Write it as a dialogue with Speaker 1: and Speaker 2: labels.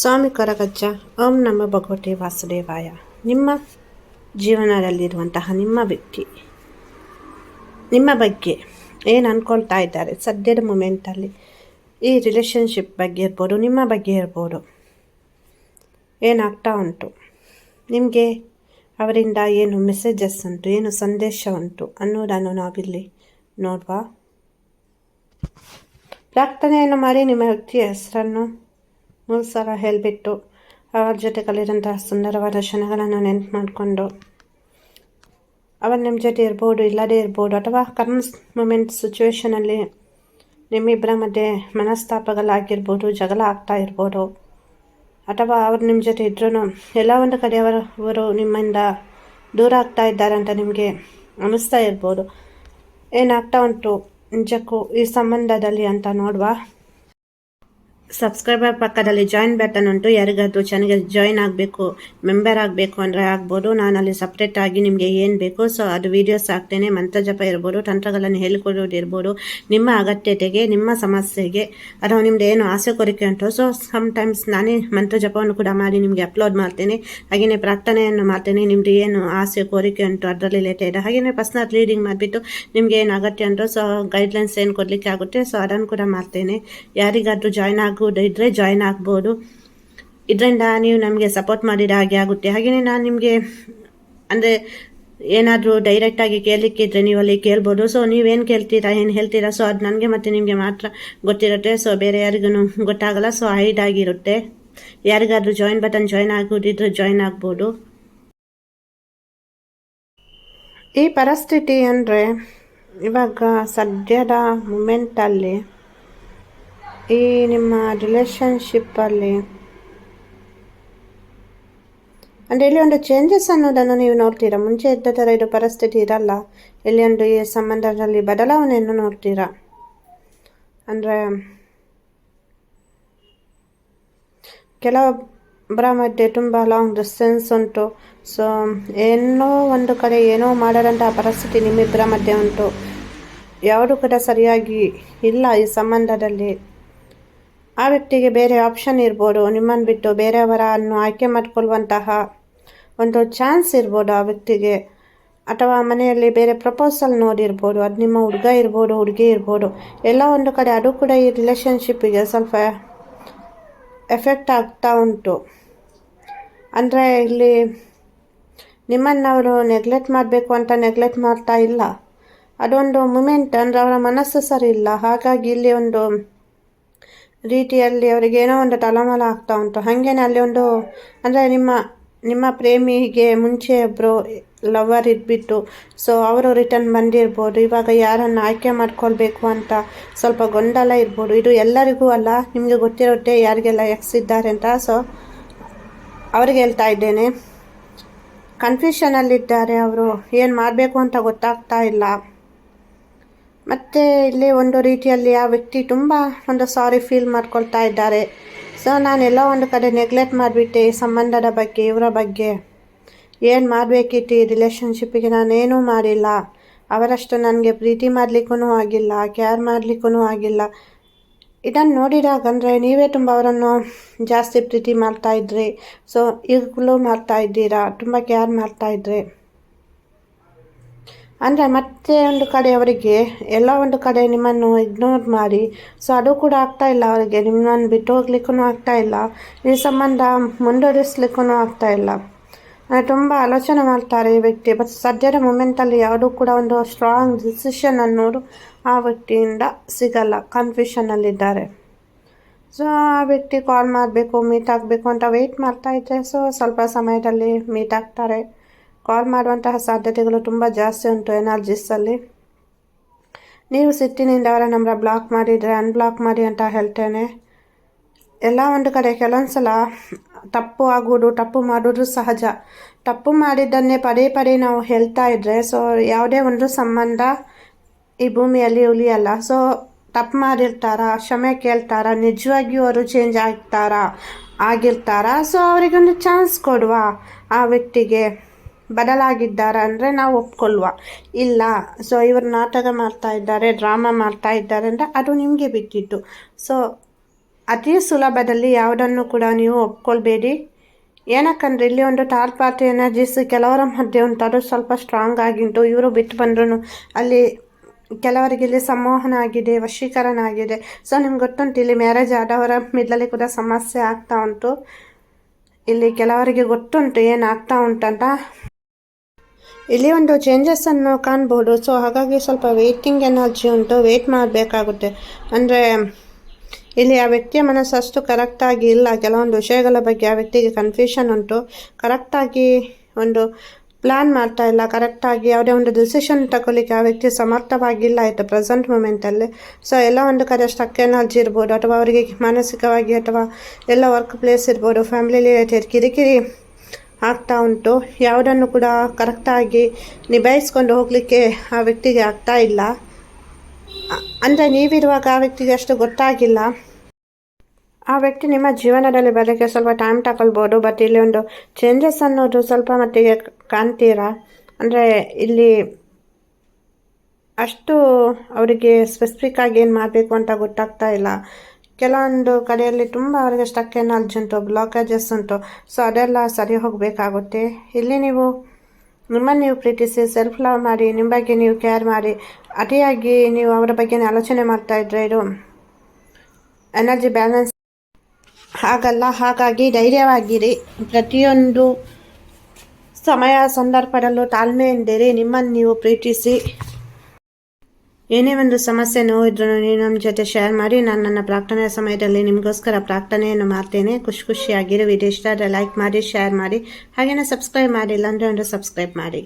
Speaker 1: ಸ್ವಾಮಿ ಕೊರಗಜ್ಜ, ಓಂ ನಮ ಭಗವತಿ ವಾಸುದೇವಾಯ. ನಿಮ್ಮ ಜೀವನದಲ್ಲಿರುವಂತಹ ನಿಮ್ಮ ವ್ಯಕ್ತಿ, ನಿಮ್ಮ ಬಗ್ಗೆ ಏನು ಅಂದ್ಕೊಳ್ತಾ ಇದ್ದಾರೆ? ಸದ್ಯದ ಮೂಮೆಂಟಲ್ಲಿ ಈ ರಿಲೇಷನ್ಶಿಪ್ ಬಗ್ಗೆ ಇರ್ಬೋದು, ನಿಮ್ಮ ಬಗ್ಗೆ ಇರ್ಬೋದು ಏನಾಗ್ತಾ ಉಂಟು? ನಿಮಗೆ ಅವರಿಂದ ಏನು ಮೆಸೇಜಸ್ ಉಂಟು, ಏನು ಸಂದೇಶ ಉಂಟು ಅನ್ನೋದನ್ನು ನಾವಿಲ್ಲಿ ನೋಡುವ? ಪ್ರಾರ್ಥನೆಯನ್ನು ಮಾಡಿ ನಿಮ್ಮ ವ್ಯಕ್ತಿಯ ಹೆಸರನ್ನು ಸಲ ಹೇಳಿಬಿಟ್ಟು ಅವರ ಜೊತೆ ಕಲಿದಂತಹ ಸುಂದರವಾದ ಕ್ಷಣಗಳನ್ನು ನೆನ್ಪು ಮಾಡಿಕೊಂಡು ಅವರು ನಿಮ್ಮ ಜೊತೆ ಇರ್ಬೋದು, ಇಲ್ಲದೇ ಇರ್ಬೋದು, ಅಥವಾ ಕರ್ಮ್ ಮೂಮೆಂಟ್ ಸಿಚುವೇಷನಲ್ಲಿ ನಿಮ್ಮಿಬ್ಬರ ಮಧ್ಯೆ ಮನಸ್ತಾಪಗಳಾಗಿರ್ಬೋದು, ಜಗಳ ಆಗ್ತಾ ಇರ್ಬೋದು, ಅಥವಾ ಅವ್ರು ನಿಮ್ಮ ಜೊತೆ ಇದ್ರೂ ಎಲ್ಲ ಒಂದು ಕಡೆ ಅವರು ಅವರು ನಿಮ್ಮಿಂದ ದೂರ ಆಗ್ತಾ ಇದ್ದಾರೆ ಅಂತ ನಿಮಗೆ ಅನ್ನಿಸ್ತಾ ಇರ್ಬೋದು. ಏನಾಗ್ತಾ ಉಂಟು ನಿಜಕ್ಕೂ ಈ ಸಂಬಂಧದಲ್ಲಿ ಅಂತ ನೋಡುವ ಸಬ್ಸ್ಕ್ರೈಬರ್ ಪಕ್ಕದಲ್ಲಿ ಜಾಯಿನ್ ಬಟನ್ ಉಂಟು. ಯಾರಿಗಾದ್ರು ಚೆನ್ನಾಗಿ ಜಾಯಿನ್ ಆಗಬೇಕು ಮೆಂಬರ್ ಆಗಬೇಕು ಅಂದರೆ ಆಗ್ಬೋದು. ನಾನು ಅಲ್ಲಿ ಸಪ್ರೇಟಾಗಿ ನಿಮಗೆ ಏನು ಬೇಕು ಸೊ ಅದು ವೀಡಿಯೋಸ್ ಹಾಕ್ತೇನೆ ಮಂತ್ರ ಜಪ ಇರ್ಬೋದು, ತಂತ್ರಗಳನ್ನು ಹೇಳಿಕೊಡೋದು ಇರ್ಬೋದು. ನಿಮ್ಮ ಅಗತ್ಯತೆಗೆ, ನಿಮ್ಮ ಸಮಸ್ಯೆಗೆ, ಅಥವಾ ನಿಮ್ದು ಏನು ಆಸೆ ಕೋರಿಕೆ ಉಂಟು ಸೊ ಸಮ್ಟೈಮ್ಸ್ ನಾನೇ ಮಂತ್ರ ಜಪವನ್ನು ಕೂಡ ಮಾಡಿ ನಿಮಗೆ ಅಪ್ಲೋಡ್ ಮಾಡ್ತೇನೆ. ಹಾಗೆಯೇ ಪ್ರಾರ್ಥನೆಯನ್ನು ಮಾಡ್ತೇನೆ. ನಿಮ್ಮದು ಏನು ಆಸೆ, ಕೋರಿಕೆ ಉಂಟು, ಅದರಲ್ಲಿ ರಿಲೇಟೆಡ್ ಹಾಗೆಯೇ ಪರ್ಸ್ನಲ್ ರೀಡಿಂಗ್ ಮಾಡಿಬಿಟ್ಟು ನಿಮಗೆ ಏನು ಅಗತ್ಯ ಉಂಟು ಸೊ ಗೈಡ್ಲೈನ್ಸ್ ಏನು ಕೊಡಲಿಕ್ಕೆ ಆಗುತ್ತೆ ಸೊ ಅದನ್ನು ಕೂಡ ಮಾಡ್ತೇನೆ. ಯಾರಿಗಾದರೂ ಜಾಯ್ನ್ ಆಗು ಇದ್ರೆ ಜಾಯ್ನ್ ಆಗ್ಬೋದು. ಇದರಿಂದ ನೀವು ನಮಗೆ ಸಪೋರ್ಟ್ ಮಾಡಿದ ಹಾಗೆ ಆಗುತ್ತೆ. ಹಾಗೆಯೇ ನಾನು ನಿಮಗೆ ಅಂದರೆ ಏನಾದರೂ ಡೈರೆಕ್ಟಾಗಿ ಕೇಳಲಿಕ್ಕೆ ಇದ್ದರೆ ನೀವು ಅಲ್ಲಿ ಕೇಳ್ಬೋದು. ಸೊ ನೀವೇನು ಕೇಳ್ತೀರಾ, ಏನು ಹೇಳ್ತೀರಾ ಸೊ ಅದು ನನಗೆ ಮತ್ತು ನಿಮಗೆ ಮಾತ್ರ ಗೊತ್ತಿರುತ್ತೆ. ಸೊ ಬೇರೆ ಯಾರಿಗೂ ಗೊತ್ತಾಗಲ್ಲ ಸೊ ಹೈಡ್ ಆಗಿರುತ್ತೆ. ಯಾರಿಗಾದರೂ ಜಾಯಿನ್ ಬಟನ್ ಜಾಯಿನ್ ಆಗೋದಿದ್ರೆ ಜಾಯಿನ್ ಆಗ್ಬೋದು. ಈ ಪರಿಸ್ಥಿತಿ ಅಂದರೆ ಇವಾಗ ಸದ್ಯದ ಮೂಮೆಂಟಲ್ಲಿ ಈ ನಿಮ್ಮ ರಿಲೇಷನ್ಶಿಪ್ಪಲ್ಲಿ ಅಂದರೆ ಇಲ್ಲಿ ಒಂದು ಚೇಂಜಸ್ ಅನ್ನೋದನ್ನು ನೀವು ನೋಡ್ತೀರಾ? ಮುಂಚೆ ಇದ್ದ ಥರ ಇದು ಪರಿಸ್ಥಿತಿ ಇರಲ್ಲ. ಇಲ್ಲಿ ಒಂದು ಈ ಸಂಬಂಧದಲ್ಲಿ ಬದಲಾವಣೆಯನ್ನು ನೋಡ್ತೀರಾ? ಅಂದರೆ ಕೆಲವೊಬ್ಬರ ಮಧ್ಯೆ ತುಂಬ ಲಾಂಗ್ ಡಿಸ್ಟೆನ್ಸ್ ಉಂಟು. ಸೊ ಏನೋ ಒಂದು ಕಡೆ ಏನೋ ಮಾಡದಂತಹ ಪರಿಸ್ಥಿತಿ ನಿಮ್ಮಿಬ್ಬರ ಮಧ್ಯೆ ಉಂಟು. ಯಾವುದು ಕೂಡ ಸರಿಯಾಗಿ ಇಲ್ಲ ಈ ಸಂಬಂಧದಲ್ಲಿ. ಆ ವ್ಯಕ್ತಿಗೆ ಬೇರೆ ಆಪ್ಷನ್ ಇರ್ಬೋದು. ನಿಮ್ಮನ್ನು ಬಿಟ್ಟು ಬೇರೆಯವರನ್ನು ಆಯ್ಕೆ ಮಾಡಿಕೊಳ್ಳುವಂತಹ ಒಂದು ಚಾನ್ಸ್ ಇರ್ಬೋದು ಆ ವ್ಯಕ್ತಿಗೆ. ಅಥವಾ ಮನೆಯಲ್ಲಿ ಬೇರೆ ಪ್ರಪೋಸಲ್ ನೋಡಿರ್ಬೋದು. ಅದು ನಿಮ್ಮ ಹುಡುಗ ಇರ್ಬೋದು, ಹುಡುಗಿ ಇರ್ಬೋದು. ಎಲ್ಲ ಒಂದು ಕಡೆ ಅದು ಕೂಡ ಈ ರಿಲೇಷನ್ಶಿಪ್ಪಿಗೆ ಸ್ವಲ್ಪ ಎಫೆಕ್ಟ್ ಆಗ್ತಾ ಉಂಟು. ಅಂದರೆ ಇಲ್ಲಿ ನಿಮ್ಮನ್ನು ಅವರು ನೆಗ್ಲೆಕ್ಟ್ ಮಾಡಬೇಕು ಅಂತ ನೆಗ್ಲೆಕ್ಟ್ ಮಾಡ್ತಾ ಇಲ್ಲ. ಅದೊಂದು ಮೂಮೆಂಟ್ ಅಂದರೆ ಅವರ ಮನಸ್ಸು ಸರಿ ಇಲ್ಲ. ಹಾಗಾಗಿ ಇಲ್ಲಿ ಒಂದು ರೀತಿಯಲ್ಲಿ ಅವರಿಗೆ ಏನೋ ಒಂದು ತಳಮಳ ಆಗ್ತಾ ಉಂಟು. ಹಾಗೇನೆ ಅಲ್ಲಿ ಒಂದು, ಅಂದರೆ ನಿಮ್ಮ ನಿಮ್ಮ ಪ್ರೇಮಿಗೆ ಮುಂಚೆ ಒಬ್ಬರು ಲವರ್ ಇದ್ಬಿಟ್ಟು ಸೊ ಅವರು ರಿಟರ್ನ್ ಬಂದಿರ್ಬೋದು. ಇವಾಗ ಯಾರನ್ನು ಆಯ್ಕೆ ಮಾಡ್ಕೊಳ್ಬೇಕು ಅಂತ ಸ್ವಲ್ಪ ಗೊಂದಲ ಇರ್ಬೋದು. ಇದು ಎಲ್ಲರಿಗೂ ಅಲ್ಲ, ನಿಮಗೆ ಗೊತ್ತಿರುತ್ತೆ ಯಾರಿಗೆಲ್ಲ ಎಕ್ಸ್ ಇದ್ದಾರೆ ಅಂತ. ಸೊ ಅವ್ರಿಗೆ ಹೇಳ್ತಾ ಇದ್ದೇನೆ. ಕನ್ಫ್ಯೂಷನಲ್ಲಿದ್ದಾರೆ ಅವರು. ಏನು ಮಾಡಬೇಕು ಅಂತ ಗೊತ್ತಾಗ್ತಾ ಇಲ್ಲ. ಮತ್ತು ಇಲ್ಲಿ ಒಂದು ರೀತಿಯಲ್ಲಿ ಆ ವ್ಯಕ್ತಿ ತುಂಬ ಒಂದು ಸಾರಿ ಫೀಲ್ ಮಾಡ್ಕೊಳ್ತಾ ಇದ್ದಾರೆ. ಸೊ ನಾನೆಲ್ಲ ಒಂದು ಕಡೆ ನೆಗ್ಲೆಕ್ಟ್ ಮಾಡಿಬಿಟ್ಟೆ ಈ ಸಂಬಂಧದ ಬಗ್ಗೆ, ಇವರ ಬಗ್ಗೆ. ಏನು ಮಾಡಬೇಕಿತ್ತು ಈ ರಿಲೇಷನ್ಶಿಪ್ಪಿಗೆ ನಾನೇನೂ ಮಾಡಿಲ್ಲ. ಅವರಷ್ಟು ನನಗೆ ಪ್ರೀತಿ ಮಾಡಲಿಕ್ಕೂ ಆಗಿಲ್ಲ ಕೇರ್ ಮಾಡಲಿಕ್ಕೂ ಆಗಿಲ್ಲ. ಇದನ್ನು ನೋಡಿದಾಗ ಅಂದರೆ ನೀವೇ ತುಂಬ ಅವರನ್ನು ಜಾಸ್ತಿ ಪ್ರೀತಿ ಮಾಡ್ತಾಯಿದ್ರಿ ಸೊ ಈಗಲೂ ಮಾಡ್ತಾ ಇದ್ದೀರಾ? ತುಂಬ ಕೇರ್ ಮಾಡ್ತಾಯಿದ್ರಿ ಅಂದರೆ ಮತ್ತೆ ಒಂದು ಕಡೆ ಅವರಿಗೆ ಎಲ್ಲ ಒಂದು ಕಡೆ ನಿಮ್ಮನ್ನು ಇಗ್ನೋರ್ ಮಾಡಿ. ಸೊ ಅದು ಕೂಡ ಆಗ್ತಾ ಇಲ್ಲ ಅವರಿಗೆ. ನಿಮ್ಮನ್ನು ಬಿಟ್ಟು ಹೋಗ್ಲಿಕ್ಕೂ ಆಗ್ತಾ ಇಲ್ಲ. ಈ ಸಂಬಂಧ ಮುಂದುವರಿಸ್ಲಿಕ್ಕೂ ಆಗ್ತಾ ಇಲ್ಲ. ತುಂಬ ಆಲೋಚನೆ ಮಾಡ್ತಾರೆ ಈ ವ್ಯಕ್ತಿ. ಬಟ್ ಸದ್ಯದ ಮೂಮೆಂಟಲ್ಲಿ ಯಾವುದೂ ಕೂಡ ಒಂದು ಸ್ಟ್ರಾಂಗ್ ಡಿಸಿಷನ್ ಅನ್ನೋದು ಆ ವ್ಯಕ್ತಿಯಿಂದ ಸಿಗಲ್ಲ. ಕನ್ಫ್ಯೂಷನಲ್ಲಿದ್ದಾರೆ ಸೊ ಆ ವ್ಯಕ್ತಿ ಕಾಲ್ ಮಾಡಬೇಕು ಮೀಟ್ ಆಗಬೇಕು ಅಂತ ವೆಯ್ಟ್ ಮಾಡ್ತಾ ಇದ್ದರೆ ಸೊ ಸ್ವಲ್ಪ ಸಮಯದಲ್ಲಿ ಮೀಟ್ ಆಗ್ತಾರೆ. ಕಾಲ್ ಮಾಡುವಂತಹ ಸಾಧ್ಯತೆಗಳು ತುಂಬ ಜಾಸ್ತಿ ಉಂಟು ಎನರ್ಜಿಸಲ್ಲಿ ನೀವು ಸಿಟ್ಟಿನಿಂದ ಅವರ ನಂಬರ್ ಬ್ಲಾಕ್ ಮಾಡಿದರೆ ಅನ್ಬ್ಲಾಕ್ ಮಾಡಿ ಅಂತ ಹೇಳ್ತೇನೆ. ಎಲ್ಲ ಒಂದು ಕಡೆ ಕೆಲವೊಂದು ಸಲ ತಪ್ಪು ಆಗುವುದು, ತಪ್ಪು ಮಾಡೋದು ಸಹಜ. ತಪ್ಪು ಮಾಡಿದ್ದನ್ನೇ ಪದೇ ಪದೇ ನಾವು ಹೇಳ್ತಾ ಇದ್ದರೆ ಸೊ ಯಾವುದೇ ಒಂದು ಸಂಬಂಧ ಈ ಭೂಮಿಯಲ್ಲಿ ಉಳಿಯಲ್ಲ. ಸೊ ತಪ್ಪು ಮಾಡಿರ್ತಾರಾ, ಕ್ಷಮೆ ಕೇಳ್ತಾರಾ, ನಿಜವಾಗಿಯೂ ಅವರು ಚೇಂಜ್ ಆಗ್ತಾರಾ, ಆಗಿರ್ತಾರಾ ಸೊ ಅವರಿಗೊಂದು ಚಾನ್ಸ್ ಕೊಡುವ ಆ ವ್ಯಕ್ತಿಗೆ. ಬದಲಾಗಿದ್ದಾರೆ ಅಂದರೆ ನಾವು ಒಪ್ಕೊಳ್ವ. ಇಲ್ಲ ಸೊ ಇವರು ನಾಟಕ ಮಾಡ್ತಾ ಇದ್ದಾರೆ ಡ್ರಾಮಾ ಮಾಡ್ತಾ ಇದ್ದಾರೆ ಅಂದರೆ ಅದು ನಿಮಗೆ ಬಿಟ್ಟಿತ್ತು ಸೊ ಅತಿ ಸುಲಭದಲ್ಲಿ ಯಾವುದನ್ನು ಕೂಡ ನೀವು ಒಪ್ಕೊಳ್ಬೇಡಿ. ಏನಕ್ಕಂದ್ರೆ ಇಲ್ಲಿ ಒಂದು ಥರ್ಡ್ ಪಾರ್ಟಿ ಎನರ್ಜೀಸ್ ಕೆಲವರ ಮಧ್ಯೆ ಉಂಟು ಅದು ಸ್ವಲ್ಪ ಸ್ಟ್ರಾಂಗ್ ಆಗಿಂಟು ಇವರು ಬಿಟ್ಟು ಬಂದ್ರು ಅಲ್ಲಿ ಕೆಲವರಿಗೆ ಇಲ್ಲಿ ಸಂಮೋಹನ ಆಗಿದೆ, ವಶೀಕರಣ ಆಗಿದೆ. ಸೊ ನಿಮ್ಗೆ ಗೊತ್ತುಂಟು, ಇಲ್ಲಿ ಮ್ಯಾರೇಜ್ ಆದವರ ಮಿಡ್ಲಲ್ಲಿ ಕೂಡ ಸಮಸ್ಯೆ ಆಗ್ತಾ ಉಂಟು. ಇಲ್ಲಿ ಕೆಲವರಿಗೆ ಗೊತ್ತುಂಟು ಏನಾಗ್ತಾ ಉಂಟಂತ. ಇಲ್ಲಿ ಒಂದು ಚೇಂಜಸ್ ಅನ್ನು ಕಾಣ್ಬೋದು. ಸೊ ಹಾಗಾಗಿ ಸ್ವಲ್ಪ ವೇಟಿಂಗ್ ಎನರ್ಜಿ ಉಂಟು. ವೇಟ್ ಮಾಡಬೇಕಾಗುತ್ತೆ. ಅಂದರೆ, ಇಲ್ಲಿ ಆ ವ್ಯಕ್ತಿಯ ಮನಸ್ಸು ಅಷ್ಟು ಕರೆಕ್ಟಾಗಿ ಇಲ್ಲ. ಕೆಲವೊಂದು ವಿಷಯಗಳ ಬಗ್ಗೆ ಆ ವ್ಯಕ್ತಿಗೆ ಕನ್ಫ್ಯೂಷನ್ ಉಂಟು. ಕರೆಕ್ಟಾಗಿ ಒಂದು ಪ್ಲ್ಯಾನ್ ಮಾಡ್ತಾ ಇಲ್ಲ. ಕರೆಕ್ಟಾಗಿ ಯಾವುದೇ ಒಂದು ಡಿಸಿಷನ್ ತಗೊಳ್ಳಿಕ್ಕೆ ಆ ವ್ಯಕ್ತಿ ಸಮರ್ಥವಾಗಿಲ್ಲ ಆಯಿತು ಪ್ರೆಸೆಂಟ್ ಮೂಮೆಂಟಲ್ಲಿ ಸೊ ಎಲ್ಲ ಒಂದು ಕಡೆ ಸ್ಟಕ್ ಎನರ್ಜಿ ಇರ್ಬೋದು. ಅಥವಾ ಅವರಿಗೆ ಮಾನಸಿಕವಾಗಿ ಅಥವಾ ಎಲ್ಲ ವರ್ಕ್ ಪ್ಲೇಸ್ ಇರ್ಬೋದು. ಫ್ಯಾಮಿಲಿ ರಿಲೇಟೆಡ್ ಕಿರಿಕಿರಿ ಆಗ್ತಾ ಉಂಟು. ಯಾವುದನ್ನು ಕೂಡ ಕರೆಕ್ಟಾಗಿ ನಿಭಾಯಿಸ್ಕೊಂಡು ಹೋಗಲಿಕ್ಕೆ ಆ ವ್ಯಕ್ತಿಗೆ ಆಗ್ತಾ ಇಲ್ಲ. ಅಂದರೆ ನೀವಿರುವಾಗ ಆ ವ್ಯಕ್ತಿಗೆ ಅಷ್ಟು ಗೊತ್ತಾಗಿಲ್ಲ. ಆ ವ್ಯಕ್ತಿ ನಿಮ್ಮ ಜೀವನದಲ್ಲಿ ಬರೋಕ್ಕೆ ಸ್ವಲ್ಪ ಟೈಮ್ ತಗೊಳ್ಬೋದು ಬಟ್ ಇಲ್ಲಿ ಒಂದು ಚೇಂಜಸ್ ಅನ್ನೋದು ಸ್ವಲ್ಪ ಮಟ್ಟಿಗೆ ಕಾಣ್ತೀರಾ? ಅಂದರೆ ಇಲ್ಲಿ ಅಷ್ಟು ಅವರಿಗೆ ಸ್ಪೆಸಿಫಿಕ್ ಆಗಿ ಏನು ಮಾಡಬೇಕು ಅಂತ ಗೊತ್ತಾಗ್ತಾ ಇಲ್ಲ. ಕೆಲವೊಂದು ಕಡೆಯಲ್ಲಿ ತುಂಬ ಅವರಿಗೆ ಸ್ಟಕ್ ಎನರ್ಜಿ ಉಂಟು ಬ್ಲಾಕೇಜಸ್ ಉಂಟು. ಸೊ ಅದೆಲ್ಲ ಸರಿ ಹೋಗಬೇಕಾಗುತ್ತೆ. ಇಲ್ಲಿ ನೀವು ನಿಮ್ಮನ್ನು ನೀವು ಪ್ರೀತಿಸಿ ಸೆಲ್ಫ್ ಲವ್ ಮಾಡಿ, ನಿಮ್ಮ ಬಗ್ಗೆ ನೀವು ಕೇರ್ ಮಾಡಿ, ಅತಿಯಾಗಿ ನೀವು ಅವರ ಬಗ್ಗೆ ಆಲೋಚನೆ ಮಾಡ್ತಾ ಇದ್ರೆ ಇದು ಎನರ್ಜಿ ಬ್ಯಾಲೆನ್ಸ್ ಹಾಗಲ್ಲ, ಹಾಗಾಗಿ ಧೈರ್ಯವಾಗಿರಿ. ಪ್ರತಿಯೊಂದು ಸಮಯ, ಸಂದರ್ಭದಲ್ಲೂ ತಾಳ್ಮೆಯಿಂದಿರಿ. ನಿಮ್ಮನ್ನು ನೀವು ಪ್ರೀತಿಸಿ. ಏನೇ ಒಂದು ಸಮಸ್ಯೆ ನೋವಿದ್ರು ನೀವು ನಮ್ಮ ಜೊತೆ ಶೇರ್ ಮಾಡಿ. ನಾನು ನನ್ನ ಪ್ರಾರ್ಥನೆಯ ಸಮಯದಲ್ಲಿ ನಿಮಗೋಸ್ಕರ ಪ್ರಾರ್ಥನೆಯನ್ನು ಮಾಡ್ತೇನೆ. ಖುಷಿ ಖುಷಿಯಾಗಿರು. ವಿಡಿಯೋ ಇಷ್ಟ ಆದರೆ ಲೈಕ್ ಮಾಡಿ ಶೇರ್ ಮಾಡಿ. ಹಾಗೆಯೇ ಸಬ್ಸ್ಕ್ರೈಬ್ ಮಾಡಿಲ್ಲ ಅಂದರೆ ಒಂದು ಸಬ್ಸ್ಕ್ರೈಬ್ ಮಾಡಿ.